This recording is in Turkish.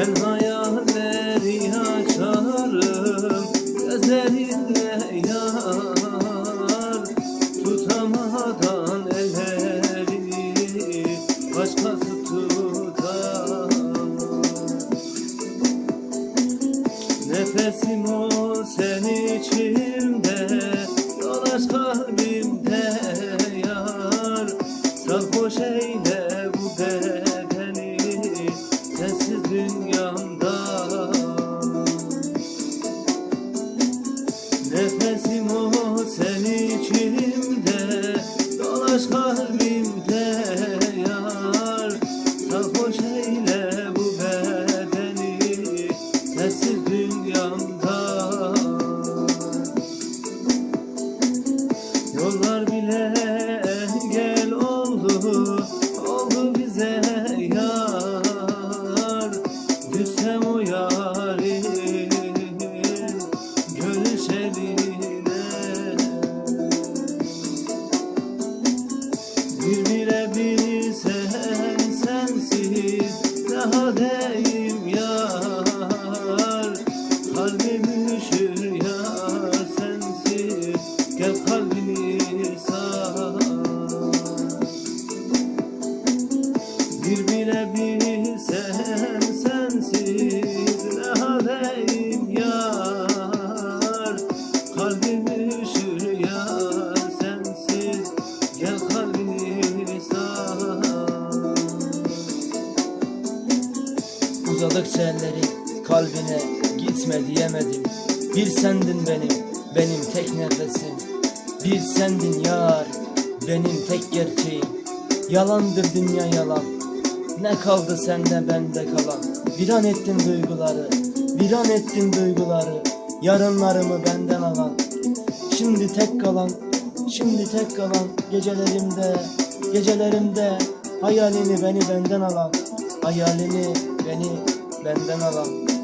Ben hayalleri açarım Gözlerinle yar Tutamadan elleri Başkası tutar. Nefesim o kalbimde yar. Sarhoş bu bedeni Sensiz dünyamda Yollar bile engel oldu Oldu bize yar. Düşsem o Bir sen sensiz Daha deyim yar? Kalbim üşür yar sensiz Gel kalbini sar. Uzadıkça elleri kalbine gitme diyemedim. Bir sendin benim, benim tek nefesim. Bir sendin yar, benim tek gerçeğim. Yalandır dünya yalan Ne kaldı sende bende kalan? Viran ettin duyguları, viran ettin duyguları Yarınlarımı benden alan. Şimdi tek kalan, şimdi tek kalan Gecelerimde, gecelerimde Hayalini beni benden alan Hayalini beni benden alan